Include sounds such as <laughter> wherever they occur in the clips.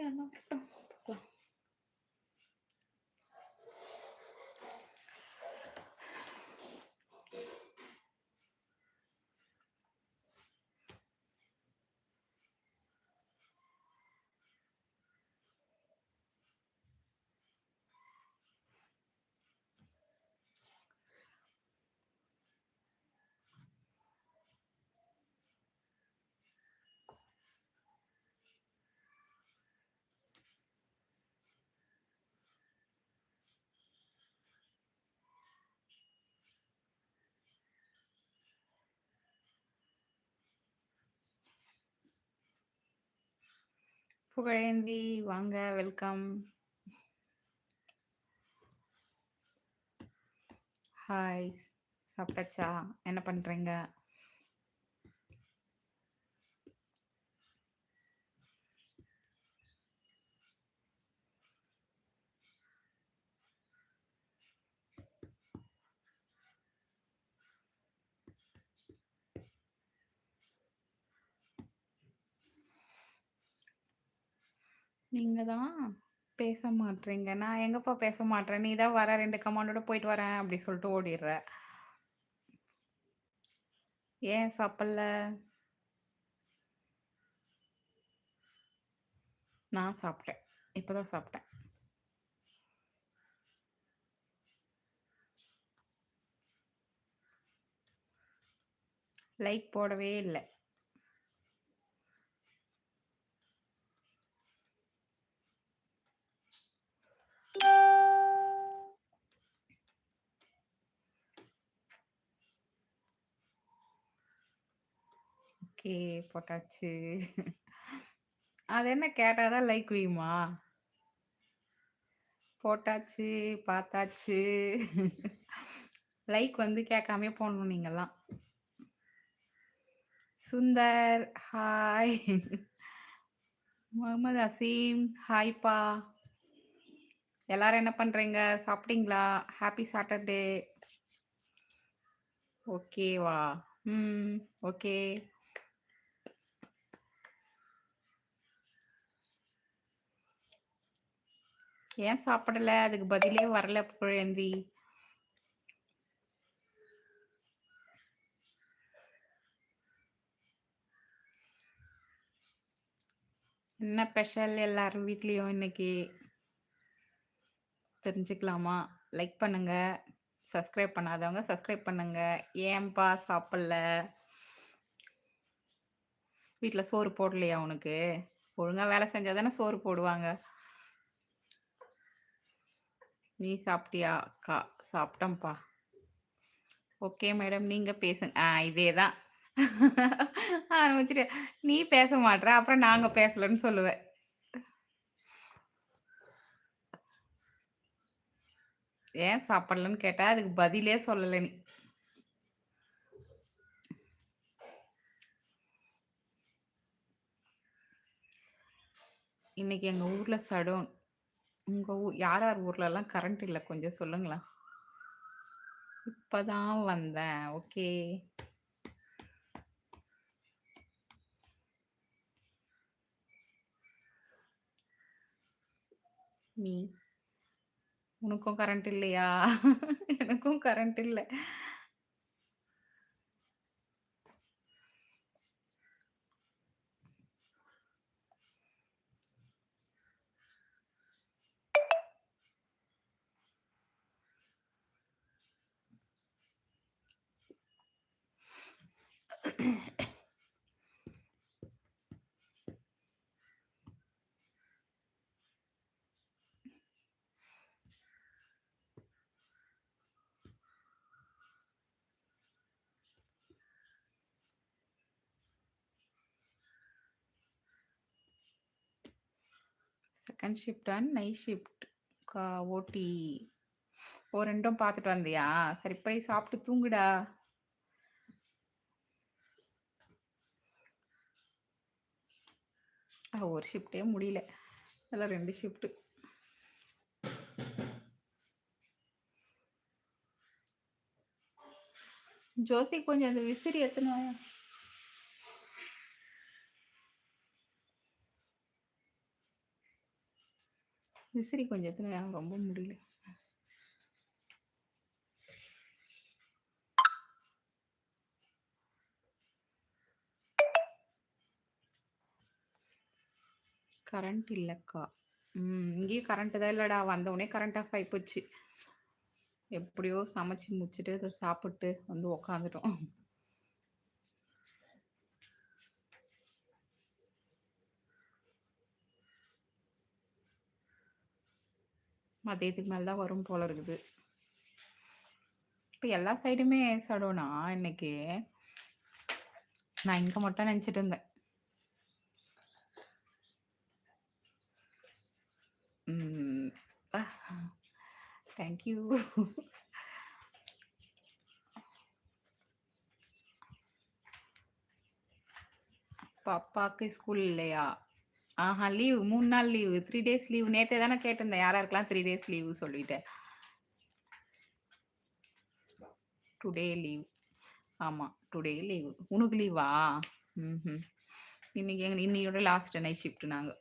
Yeah, no problem. Pugazhendhi வாங்க welcome. Hi. சாப்பிட்டாச்சா? என்ன பண்ணுறீங்க நீங்கள் தான் பேச மாட்றீங்க. நான் எங்கப்பா பேச மாட்றேன். நீ தான் வர ரெண்டு கமாண்டோட போயிட்டு வரேன் அப்படி சொல்லிட்டு ஓடிடுற ஏன் சாப்பிடல? நான் சாப்பிட்டேன். இப்போ தான் சாப்பிட்டேன். லைக் போடவே இல்லை ஓகே. போட்டாச்சு. அது என்ன கேட்டாதான் லைக் விழுமா? போட்டாச்சு, பார்த்தாச்சு. லைக் வந்து கேட்காமயே போடணும் நீங்கள்லாம் சுந்தர், ஹாய். முகமது அசீம், ஹாய்ப்பா. எல்லாரும் என்ன பண்ணுறீங்க சாப்பிட்டீங்களா? Happy Saturday. ஓகேவா? ம். ஓகே. ஏன் சாப்பிடல? அதுக்கு பதிலே வரல குழந்தி என்ன ஸ்பெஷல் எல்லாரும் வீட்லயும் இன்னைக்கு? தெரிஞ்சுக்கலாமா? லைக் பண்ணுங்க. சப்ஸ்கிரைப் பண்ணாதவங்க சப்ஸ்கிரைப் பண்ணுங்க. ஏன்பா சாப்பிடல? வீட்டில் சோறு போடலையா உனக்கு? ஒழுங்காக வேலை செஞ்சால் தானே சோறு போடுவாங்க. நீ சாப்பிட்டியா? அக்கா சாப்பிட்டேன்ப்பா. Okay madam. நீங்கள் பேசுங்க. ஆ இதே தான். <laughs> ஆரம்பிச்சுட்டு நீ பேச மாட்ற. அப்புறம் நாங்கள் பேசலன்னு சொல்லுவ. ஏன் சாப்பிடலன்னு கேட்டா, அதுக்கு பதிலே சொல்லல நீ. இன்னைக்கு எங்க ஊர்ல சடோன் உங்க ஊ யார் யார் ஊர்லலாம் கரண்ட் இல்ல கொஞ்சம் சொல்லுங்களா? இப்ப தான் வந்தேன். ஓகே. மீ. உனக்கும் கரண்ட் இல்லையா? எனக்கும் கரண்ட் இல்லை second shift and night shift கா ஓடி. ஓ ரெண்டும் பார்த்துட்டு வந்தியா? சரி போய் சாப்பிட்டு தூங்குடா. ஒரு ஷிஃப்ட்டே முடியல. அதில் ரெண்டு ஷிஃப்ட்டு ஜோசி கொஞ்சம் அந்த விசிறி எடுத்துன்னு விசிறி கொஞ்சம் எத்தனை ரொம்ப முடியல. கரண்ட் இல்லைக்கா. ம் இங்கேயும் கரண்ட்டு தான் இல்லைடா. வந்தவுடனே கரண்ட் ஆஃப் ஆகி போச்சு எப்படியோ சமைச்சு முடிச்சுட்டு அதை சாப்பிட்டு வந்து உக்காந்துட்டோம். மதியத்துக்கு மேலே தான் வரும் போல இருக்குது. இப்போ எல்லா சைடுமே சடோனா இன்னைக்கு? நான் இங்கே மட்டும் நினச்சிட்டு இருந்தேன். தேங்க்யூ பாப்பாக்கு ஸ்கூல் இல்லையா? ஆஹா லீவ் மூணு நாள் லீவு த்ரீ டேஸ் லீவ் நேற்றே தானே கேட்டிருந்தேன். யாரா இருக்கலாம்? த்ரீ டேஸ் லீவு சொல்லிட்டேன் டுடே லீவ் ஆமாம் டுடே லீவு உனக்கு லீவா ம் இன்னைக்கு எங்க இன்னையோட லாஸ்ட் நைட் ஷிஃப்ட் நாங்கள்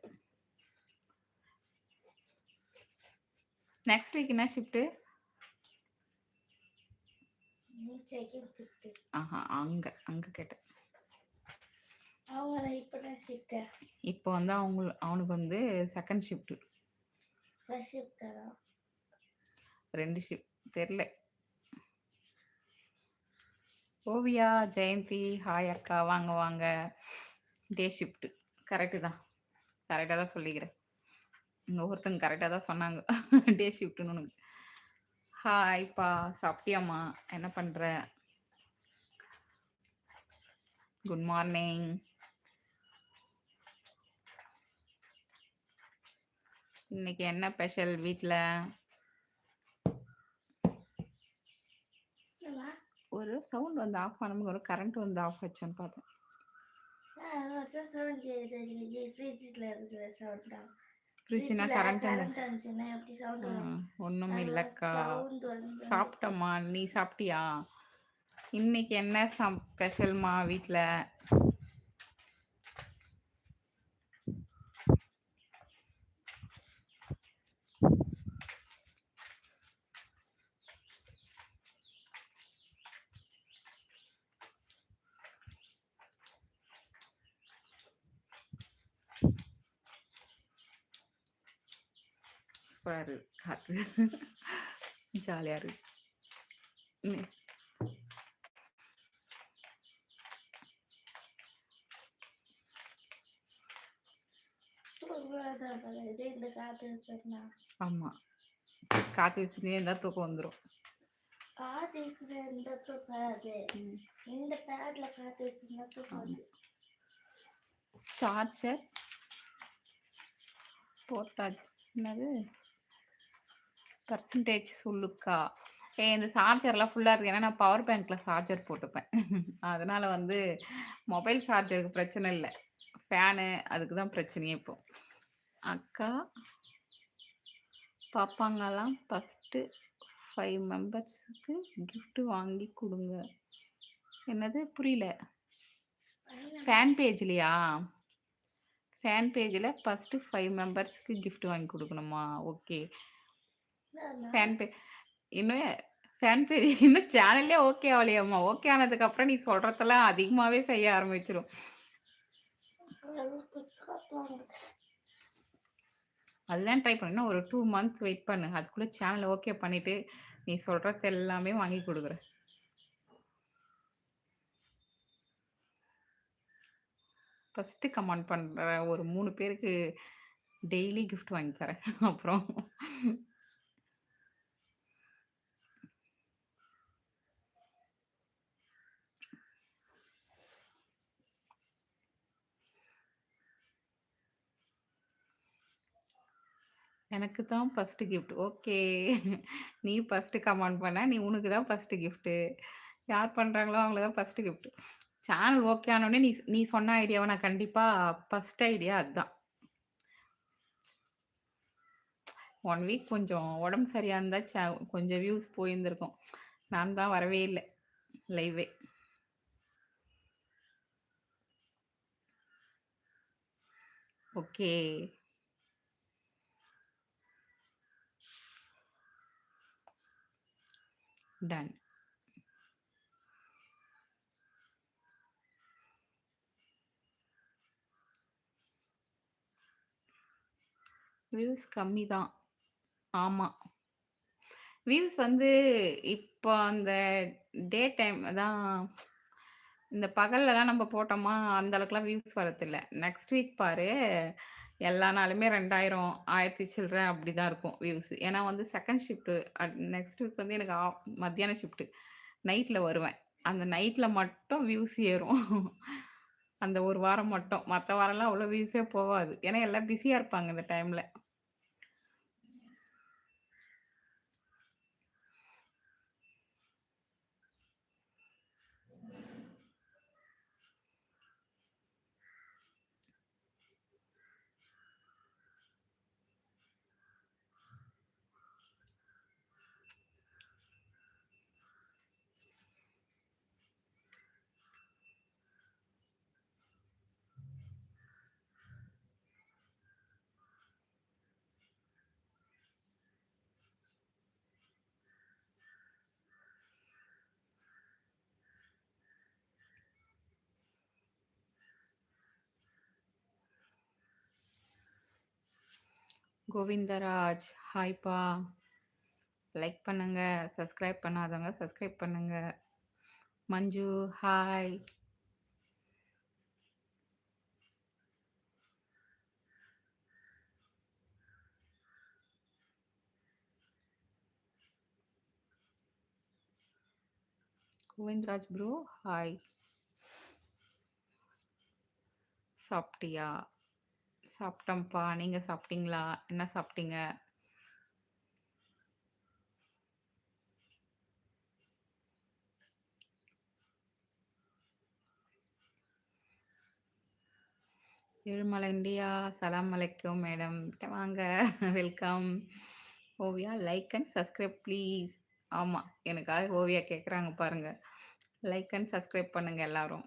நெக்ஸ்ட் வீக் என்ன ஷிஃப்ட்டு ஆஹா அங்க அங்க கேட்டேன். இப்போ ஷிஃப்ட் இப்போ வந்து அவங்க அவனுக்கு வந்து செகண்ட் ஷிஃப்ட் ஃபர்ஸ்ட் ஷிஃப்ட் ரெண்டு ஷிஃப்ட் தெரில. ஓவியா ஜெயந்தி ஹாய் அக்கா வாங்க வாங்க. டே ஷிஃப்ட் கரெக்டு தான். கரெக்டாக தான் சொல்லிக்கிறேன். இங்கே ஒருத்தங்க கரெக்டாக தான் சொன்னாங்க. டே ஷிஃப்ட்டுன்னு உனக்கு ஹாய்ப்பா சாப்பிட்டியாம்மா? என்ன பண்ணுற குட் மார்னிங் இன்னைக்கு என்ன ஸ்பெஷல் வீட்டில் ஒரு சவுண்ட் வந்து ஆஃப் பண்ணும்போது ஒரு கரண்ட் வந்து ஆஃப் ஆச்சுன்னு பார்த்தேன். ஃப்ரிட்ஜ்னா கரண்ட் ஒன்றும் இல்லைக்கா. சாப்பிட்டம்மா நீ சாப்பிட்டியா? இன்னைக்கு என்ன ஸ்பெஷல்மா வீட்டில் சூப்பராக இருக்கு காற்று ஜாலியாக இருக்கு ஆமா. காற்று வீசினே இருந்தால் தூக்கம் வந்துடும் காற்று வீசுற இந்த தூக்காது இந்த பேட்ல காற்று வீசுனா தூக்கம் வந்து சார்ஜர் போட்டாச்சு. என்னது? பர்சன்டேஜ் சொல்லுக்கா? ஏ இந்த சார்ஜர்லாம் ஃபுல்லாக இருக்குது ஏன்னா நான் பவர் பேங்க்கில் சார்ஜர் போட்டுப்பேன். அதனால் வந்து மொபைல் சார்ஜருக்கு பிரச்சனை இல்லை. ஃபேனு அதுக்கு தான் பிரச்சனையே இப்போ. அக்கா பாப்பாங்கெல்லாம் ஃபஸ்ட்டு ஃபைவ் மெம்பர்ஸுக்கு கிஃப்ட்டு வாங்கி கொடுங்க. என்னது? புரியல. ஃபேன் பேஜ்லையா ஃபேன் பேஜில் ஃபஸ்ட்டு ஃபைவ் மெம்பர்ஸ்க்கு கிஃப்ட் வாங்கி கொடுக்கணுமா? ஓகே ஃபேன் பே இன்னும் ஃபேன் பேஜ் <laughs> இன்னும் சேனல்லே ஓகே ஆகலையாம்மா ஓகே ஆனதுக்கப்புறம் நீ சொல்கிறதெல்லாம் அதிகமாகவே செய்ய ஆரம்பிச்சிடும் அதுதான் ட்ரை பண்ணு. ஒரு டூ மந்த்ஸ் வெயிட் பண்ணு. அதுக்குள்ளே சேனல் ஓகே பண்ணிவிட்டு நீ சொல்கிறது எல்லாமே வாங்கி கொடுக்குறேன் ஃபஸ்ட்டு கமெண்ட் பண்ணுற ஒரு மூணு பேருக்கு டெய்லி gift வாங்கி தரேன். அப்புறம் எனக்கு தான் ஃபஸ்ட்டு கிஃப்ட் ஓகே நீ ஃபஸ்ட்டு கமெண்ட் பண்ண நீ உனக்கு தான் ஃபஸ்ட்டு கிஃப்ட்டு யார் பண்ணுறாங்களோ அவங்களுக்கு தான் ஃபஸ்ட்டு கிஃப்ட் சேனல் ஓகே ஆனோடனே நீ நீ சொன்ன ஐடியாவை நான் கண்டிப்பாக ஃபஸ்ட் ஐடியா அதுதான். ஒன் வீக் கொஞ்சம் உடம்பு சரியாக இருந்தால் சே கொஞ்சம் வியூஸ் போயிருந்துருக்கும். நான் தான் வரவே இல்லை. லைவே ஓகே டன் வியூஸ் கம்மி தான். ஆமாம் வியூஸ் வந்து இப்போ அந்த டே டைம் தான் இந்த பகல்லலாம் நம்ம போட்டோமா அந்த அளவுக்குலாம் வியூஸ் வரதில்லை. நெக்ஸ்ட் வீக் பாரு எல்லா நாளுமே ரெண்டாயிரம் ஆயிரத்தி சில்லற அப்படி தான் இருக்கும் வியூஸ் ஏன்னா வந்து செகண்ட் ஷிஃப்ட்டு நெக்ஸ்ட் வீக் வந்து எனக்கு ஆஃப் மத்தியான ஷிஃப்ட்டு நைட்டில் வருவேன். அந்த நைட்டில் மட்டும் வியூஸ் ஏறும். அந்த ஒரு வாரம் மட்டும். மற்ற வாரம்லாம் அவ்வளோ வியூஸே போகாது. ஏன்னா எல்லாம் பிஸியாக இருப்பாங்க இந்த டைமில் கோவிந்தராஜ் ஹாய்ப்பா லைக் பண்ணுங்க சப்ஸ்கிரைப் பண்ணாதவங்க சப்ஸ்கிரைப் பண்ணுங்க. Manju hi Govindaraj bro hi சாப்பிட்டியா? சாப்பிட்டோம்ப்பா. நீங்கள் சாப்பிட்டீங்களா? என்ன சாப்பிட்டீங்க? ஏழுமலை இந்தியா சலாம் அலைக்கும் மேடம். வாங்க. Welcome Oviya like and subscribe please ஆமாம் எனக்காக ஓவியா கேட்குறாங்க பாருங்கள் லைக் அண்ட் சப்ஸ்கிரைப் பண்ணுங்கள் எல்லாரும்.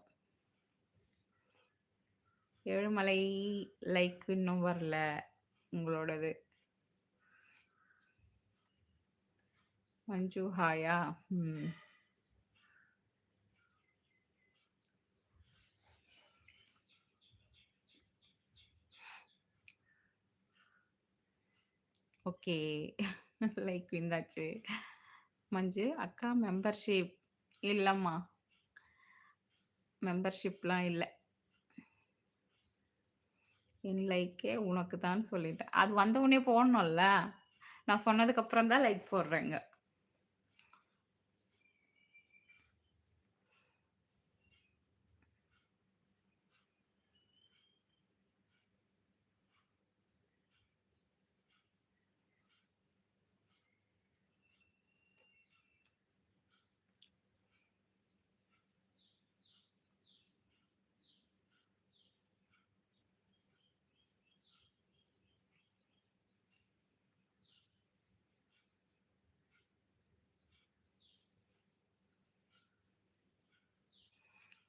ஏழுமலை லைக் இன்னும் வரல உங்களோடது? மஞ்சு ஹாயா? ம். ஓகே. லைக் விந்தாச்சு. மஞ்சு அக்கா மெம்பர்ஷிப் இல்லைம்மா. மெம்பர்ஷிப்லாம் இல்லை. என் லைக்கே உனக்கு தான் சொல்லிட்டேன். அது வந்த உடனே போடணும்ல? நான் சொன்னதுக்கப்புறம் தான் லைக் போடுறேங்க.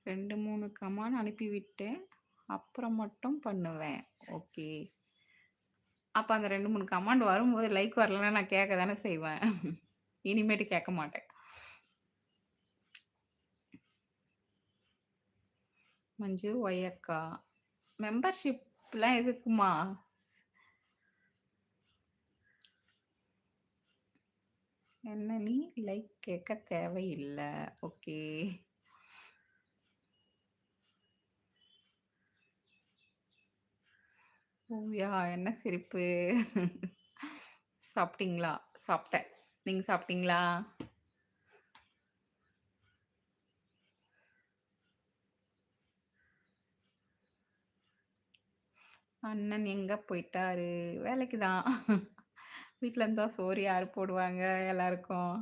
ரெண்டு மூணு கமான் அனுப்பிவிட்டேன் அப்புறம் மட்டும் பண்ணுவேன். ஓகே. அப்போ அந்த ரெண்டு மூணு கமாண்ட் வரும்போது லைக் வரலன்னா நான் கேட்க தானே செய்வேன். இனிமேட்டு கேட்க மாட்டேன். மஞ்சு ஒய்யக்கா மெம்பர்ஷிப்லாம் எதுக்குமா? என்ன நீ? லைக் கேட்க தேவையில்லை. ஓகே. ஓவியா என்ன சிரிப்பு. சாப்பிட்டீங்களா? சாப்பிட்டேன். நீங்கள் சாப்பிட்டீங்களா? அண்ணன் எங்கே போயிட்டாரு? வேலைக்கு தான் வீட்டில் இருந்தால் சோறு யார் போடுவாங்க? எல்லாருக்கும்.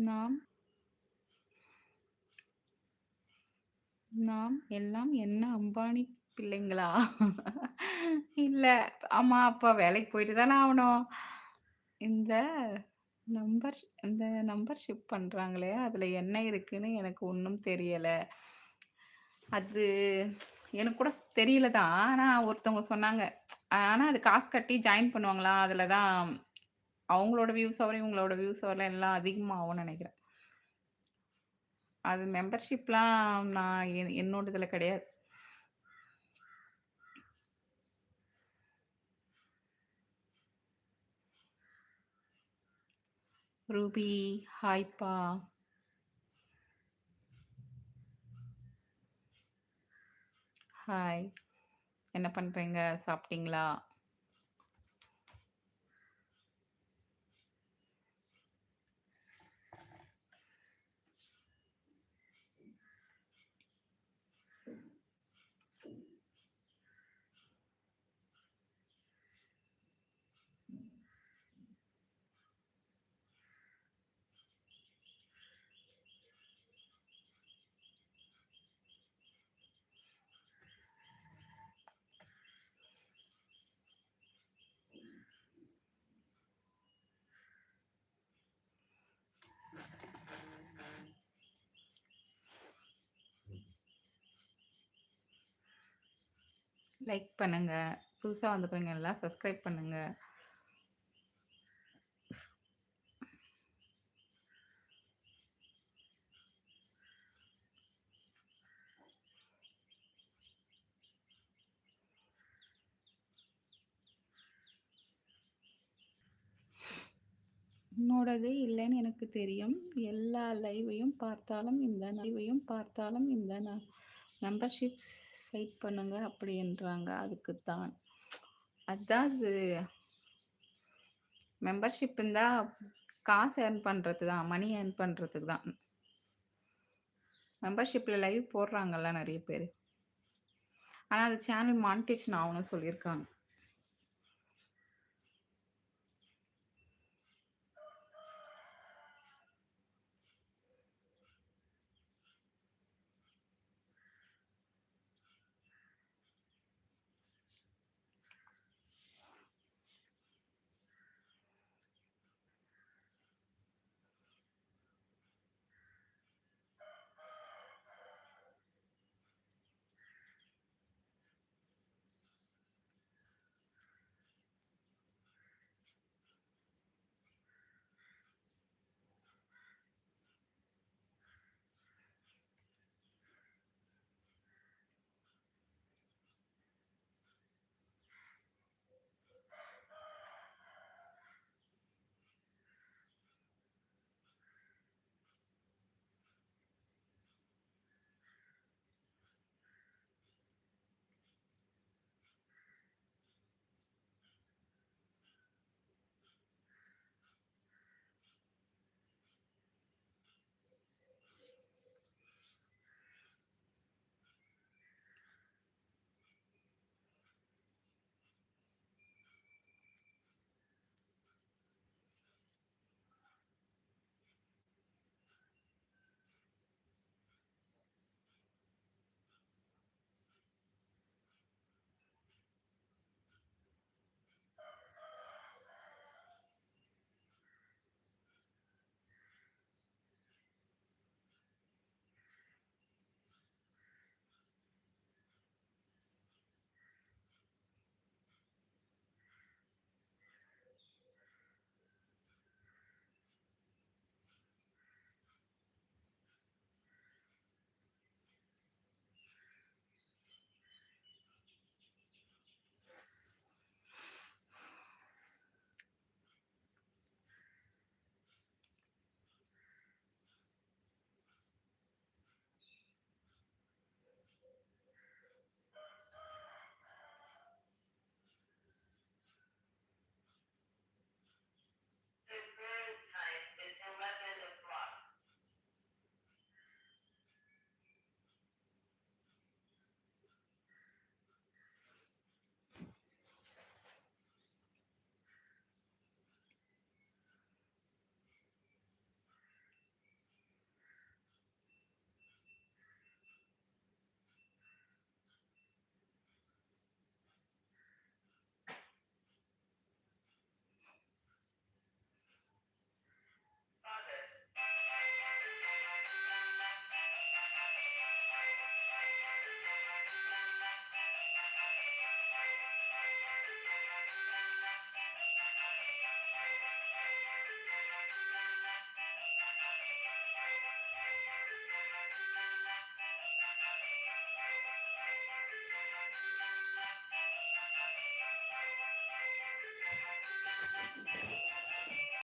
நாம் நாம் எல்லாம் என்ன அம்பானி பிள்ளைங்களா? இல்ல. ஆமாம் அப்பா வேலைக்கு போயிட்டு தானே ஆகணும் இந்த நம்பர் இந்த நம்பர்ஷிப் பண்றாங்களே, அதுல என்ன இருக்குன்னு எனக்கு ஒன்றும் தெரியல. அது எனக்கு கூட தெரியல தான். ஆனால் ஒருத்தவங்க சொன்னாங்க. ஆனால் அது காசு கட்டி ஜாயின் பண்ணுவாங்களா அதில் தான் அவங்களோட வியூஸ் வர, இவங்களோட வியூஸ் வர எல்லாம் அதிகமாகும்னு நினைக்கிறேன் அது மெம்பர்ஷிப்லாம் நான் என் இதில் கிடையாது. ரூபி, ஹாய்ப்பா. ஹாய். என்ன பண்ணுறீங்க சாப்பிட்டீங்களா? லைக் பண்ணுங்க. புதுசா வந்துக்கிறீங்க எல்லாம் சப்ஸ்கிரைப் பண்ணுங்க. உன்னோடது இல்லைன்னு எனக்கு தெரியும். எல்லா லைவையும் பார்த்தாலும் இந்த லைவையும் பார்த்தாலும் இந்த நம்பர்ஷிப் மெம்பர்ஷிப் பண்ணுங்க அப்படின்றாங்க. அதுக்கு தான். அதான் அது மெம்பர்ஷிப் இருந்தால் காசு ஏர்ன் பண்ணுறது தான். மணி ஏர்ன் பண்ணுறதுக்கு தான். மெம்பர்ஷிப்பில் லைவ் போடுறாங்கல்ல நிறைய பேர் ஆனால் அது சேனல் மானிட்டேஷன் ஆகணும்னு சொல்லியிருக்காங்க.